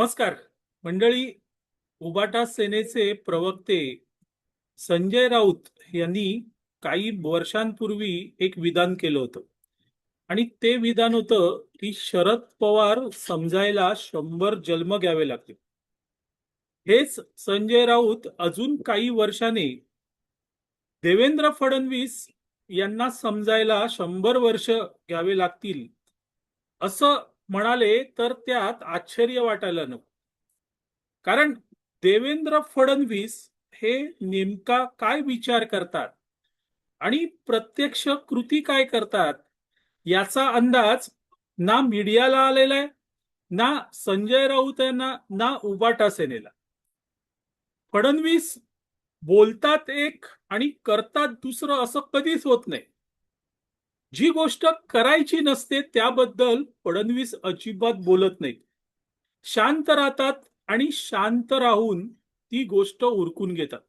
नमस्कार. मंडळी उबाटा सेनेचे प्रवक्ते संजय राऊत यांनी काही वर्षांपूर्वी एक विधान केलं होतं. आणि ते विधान होतं की शरद पवार समजायला शंभर जन्म घ्यावे लागतील. हेच संजय राऊत अजून काही वर्षाने देवेंद्र फडणवीस यांना समजायला शंभर वर्ष घ्यावे लागतील असं म्हणाले तर त्यात आश्चर्य वाटायला नको. कारण देवेंद्र फडणवीस हे नेमका काय विचार करतात आणि प्रत्यक्ष कृती काय करतात याचा अंदाज ना मीडियाला आलेला आहे ना संजय राऊत यांना ना उबाटा सेनेला. फडणवीस बोलतात एक आणि करतात दुसरं असं कधीच होत नाही. जी गोष्ट करायची नसते त्याबद्दल फडणवीस अजिबात बोलत नाहीत. शांत राहतात आणि शांत राहून ती गोष्ट उरकून घेतात.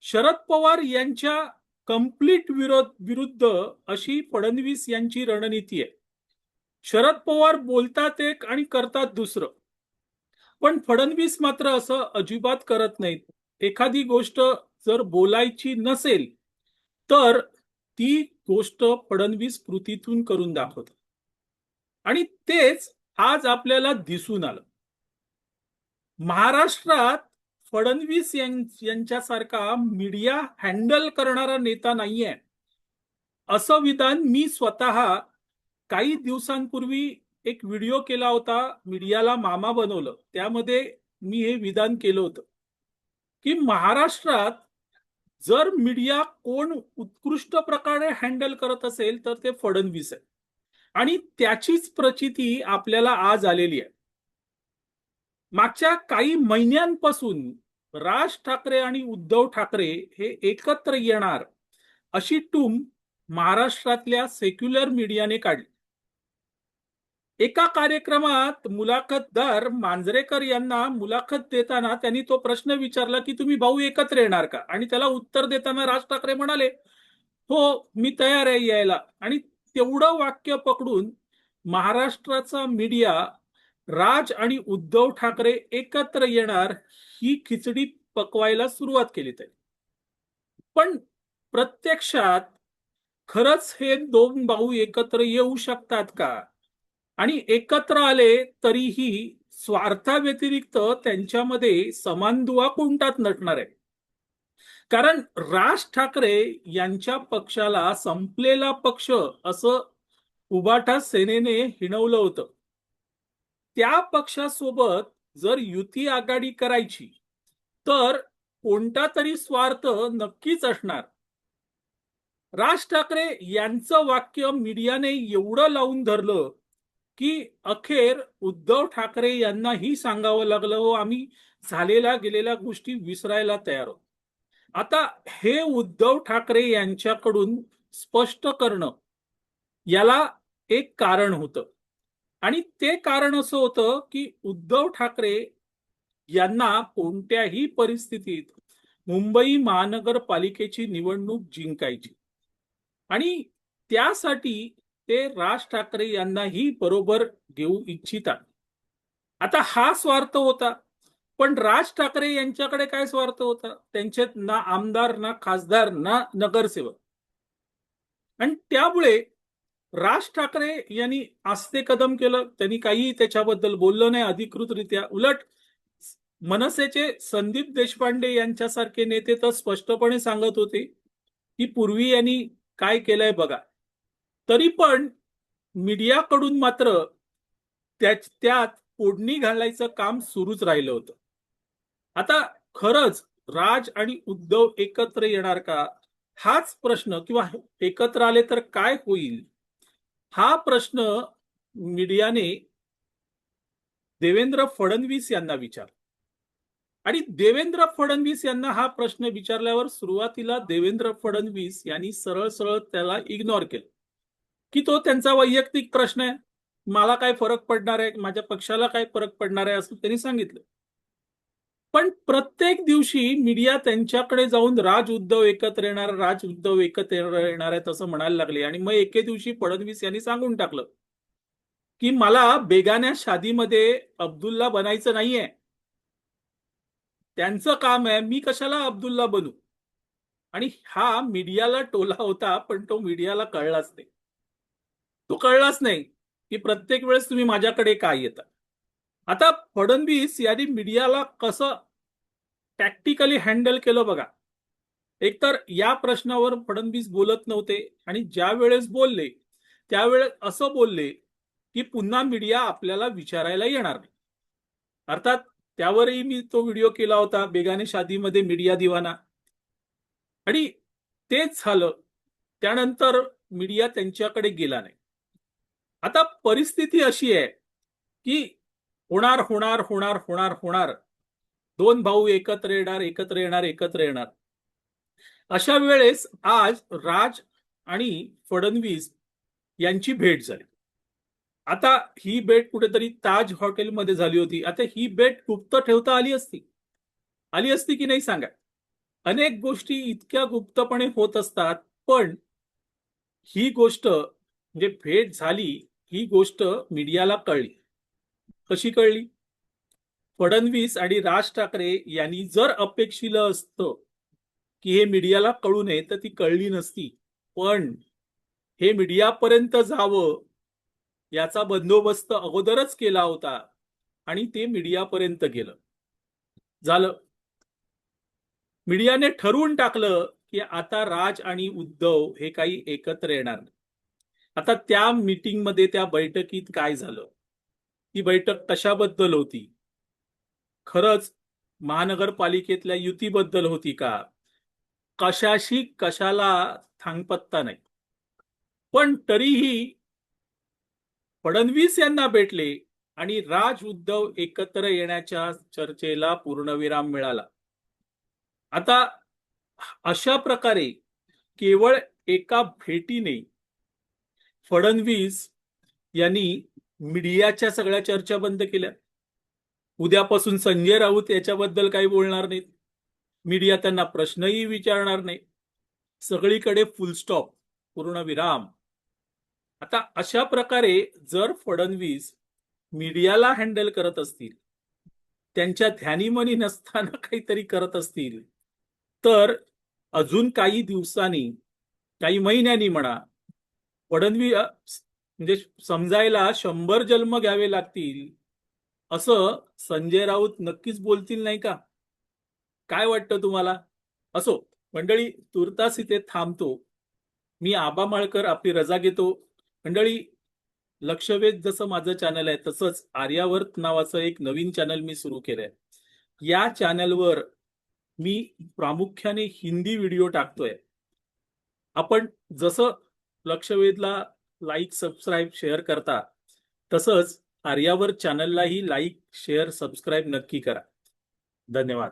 शरद पवार यांच्या कंप्लीट विरोध विरुद्ध अशी फडणवीस यांची रणनीती आहे. शरद पवार बोलतात एक आणि करतात दुसरं. पण फडणवीस मात्र असं अजिबात करत नाहीत. एखादी गोष्ट जर बोलायची नसेल तर ती गोष्ट फडणवीस कृतीतून करून दाखवत आणि तेच आज आपल्याला दिसून आलं. महाराष्ट्रात फडणवीस यांच्यासारखा मीडिया हँडल करणारा नेता नाहीये. असं विधान मी स्वतः काही दिवसांपूर्वी एक व्हिडिओ केला होता मीडियाला मामा बनवलं. त्यामध्ये मी हे विधान केलं होतं. की महाराष्ट्रात जर मीडिया कोण उत्कृष्ट प्रकारे हँडल करत असेल तर ते फडणवीस आहे आणि त्याचीच प्रचिती आपल्याला आज आलेली आहे. मागच्या काही महिन्यांपासून राज ठाकरे आणि उद्धव ठाकरे हे एकत्र येणार अशी टूम महाराष्ट्रातल्या सेक्युलर मीडियाने काढली. एका कार्यक्रमात मुलाखतदार मांजरेकर यांना मुलाखत देताना त्यांनी तो प्रश्न विचारला की तुम्ही भाऊ एकत्र येणार का? आणि त्याला उत्तर देताना राज ठाकरे म्हणाले हो मी तयार आहे यायला. आणि तेवढं वाक्य पकडून महाराष्ट्राचा मीडिया राज आणि उद्धव ठाकरे एकत्र येणार ही खिचडी पकवायला सुरुवात केली त्यांनी. पण प्रत्यक्षात खरंच हे दोन भाऊ एकत्र येऊ शकतात का? आणि एकत्र आले तरीही स्वार्थाव्यतिरिक्त त्यांच्यामध्ये समान दुवा कोणताच नटणार आहे? कारण राज ठाकरे यांच्या पक्षाला संपलेला पक्ष असं उबाटा सेनेने हिणवलं होतं. त्या पक्षासोबत जर युती आघाडी करायची तर कोणता तरी स्वार्थ नक्कीच असणार. राज ठाकरे यांचं वाक्य मीडियाने एवढं लावून धरलं की अखेर उद्धव ठाकरे यांनाही सांगावं लागलं हो आम्ही झालेल्या गेलेल्या गोष्टी विसरायला तयार आहोत. आता हे उद्धव ठाकरे यांच्याकडून स्पष्ट करणं याला एक कारण होतं. आणि ते कारण असं होतं की उद्धव ठाकरे यांना कोणत्याही परिस्थितीत मुंबई महानगरपालिकेची निवडणूक जिंकायची. आणि त्यासाठी ते राज ठाकरे यांनाही बरोबर घेऊ इच्छितात. आता हा स्वार्थ होता. पण राज ठाकरे यांच्याकडे काय स्वार्थ होता? त्यांच्यात ना आमदार ना खासदार ना नगरसेवक. आणि त्यामुळे राज ठाकरे यांनी आस्ते कदम केलं. त्यांनी काही त्याच्याबद्दल बोललं नाही. अधिकृतरित्या उलट मनसेचे संदीप देशपांडे यांच्यासारखे नेते तर स्पष्टपणे सांगत होते की पूर्वी यांनी काय केलंय बघा. तरी पण मीडियाकडून मात्र त्याच त्यात ओढणी घालायचं काम सुरूच राहिलं होतं. आता खरंच राज आणि उद्धव एकत्र येणार का? हाच प्रश्न किंवा एकत्र आले तर काय होईल? हा प्रश्न मीडियाने देवेंद्र फडणवीस यांना विचार. आणि देवेंद्र फडणवीस यांना हा प्रश्न विचारल्यावर सुरुवातीला देवेंद्र फडणवीस यांनी सरळ सरळ त्याला इग्नोर केलं. की तो त्यांचा वैयक्तिक प्रश्न आहे. मला काय फरक पडणार आहे? माझ्या पक्षाला काय फरक पडणार आहे? असं त्यांनी सांगितलं. पण प्रत्येक दिवशी मीडिया त्यांच्याकडे जाऊन राज उद्धव एकत्र येणार राज उद्धव एकत्र येणार आहेत असं म्हणायला लागले. आणि मग एके दिवशी फडणवीस यांनी सांगून टाकलं की मला बेगान्या शादीमध्ये अब्दुल्ला बनायचं नाहीये. त्यांचं काम आहे मी कशाला अब्दुल्ला बनू? आणि हा मीडियाला टोला होता पण तो मीडियाला कळलाच नाही. तो कळलाच नाही की प्रत्येक वेळेस तुम्ही माझ्याकडे काय येता आता फडणवीस यांनी मीडियाला कसं टॅक्टिकली हँडल केलं बघा. एकतर या प्रश्नावर फडणवीस बोलत नव्हते आणि ज्या वेळेस बोलले त्यावेळेस असं बोलले की पुन्हा मीडिया आपल्याला विचारायला येणार नाही. अर्थात त्यावरही मी तो व्हिडिओ केला होता बेगाने शादीमध्ये मीडिया दिवाना. आणि तेच झालं. त्यानंतर मीडिया त्यांच्याकडे गेला नाही. आता परिस्थिती अशी आहे की होणार होणार होणार होणार होणार. दोन भाऊ एकत्र येणार एकत्र येणार एकत्र येणार. अशा वेळेस आज राज आणि फडणवीस यांची भेट झाली. आता ही भेट कुठेतरी ताज हॉटेलमध्ये झाली होती. आता ही भेट गुप्त ठेवता आली असती. आली असती की नाही सांगा? अनेक गोष्टी इतक्या गुप्तपणे होत असतात पण ही गोष्ट म्हणजे भेट झाली ही गोष्ट मीडियाला कळली. कशी कळली? फडणवीस आणि राज ठाकरे यांनी जर अपेक्षिलं असतं की हे मीडियाला कळू नये तर ती कळली नसती. पण हे मीडियापर्यंत जावं याचा बंदोबस्त अगोदरच केला होता आणि ते मीडियापर्यंत गेलं. झालं. मीडियाने ठरवून टाकलं की आता राज आणि उद्धव हे काही एकत्र येणार नाही. आता त्या मीटिंगमध्ये त्या बैठकीत काय झालं? ती बैठक कशाबद्दल होती? खरंच महानगरपालिकेतल्या युतीबद्दल होती का? कशाशी कशाला थांगपत्ता नाही? पण तरीही फडणवीस यांना भेटले आणि राज उद्धव एकत्र येण्याच्या चर्चेला पूर्णविराम मिळाला. आता अशा प्रकारे केवळ एका भेटीने फडणवीस यांनी मीडियाच्या सगळ्या चर्चा बंद केल्या. उद्यापासून संजय राऊत याच्याबद्दल काही बोलणार नाहीत. मीडिया त्यांना प्रश्नही विचारणार नाही. सगळीकडे फुलस्टॉप पूर्ण विराम. आता अशा प्रकारे जर फडणवीस मीडियाला हँडल करत असतील त्यांच्या ध्यानीमनी नसताना काहीतरी करत असतील तर अजून काही दिवसांनी काही महिन्यांनी म्हणा फडणवीस म्हणजे समजायला शंभर जन्म घ्यावे लागतील असं संजय राऊत नक्कीच बोलतील नाही का? काय वाटतं तुम्हाला? असो मंडळी तुर्तास इथे थांबतो. मी आबा माळकर आपली रजा घेतो. मंडळी लक्षवेध जसं माझं चॅनल आहे तसंच आर्यावर्त नावाचं एक नवीन चॅनल मी सुरू केलंय. या चॅनलवर मी प्रामुख्याने हिंदी व्हिडिओ टाकतोय. आपण जसं लक्षवेधला लाईक सबस्क्राईब शेअर करता. तसंच आर्यावर चॅनललाही लाईक शेअर सबस्क्राईब नक्की करा. धन्यवाद.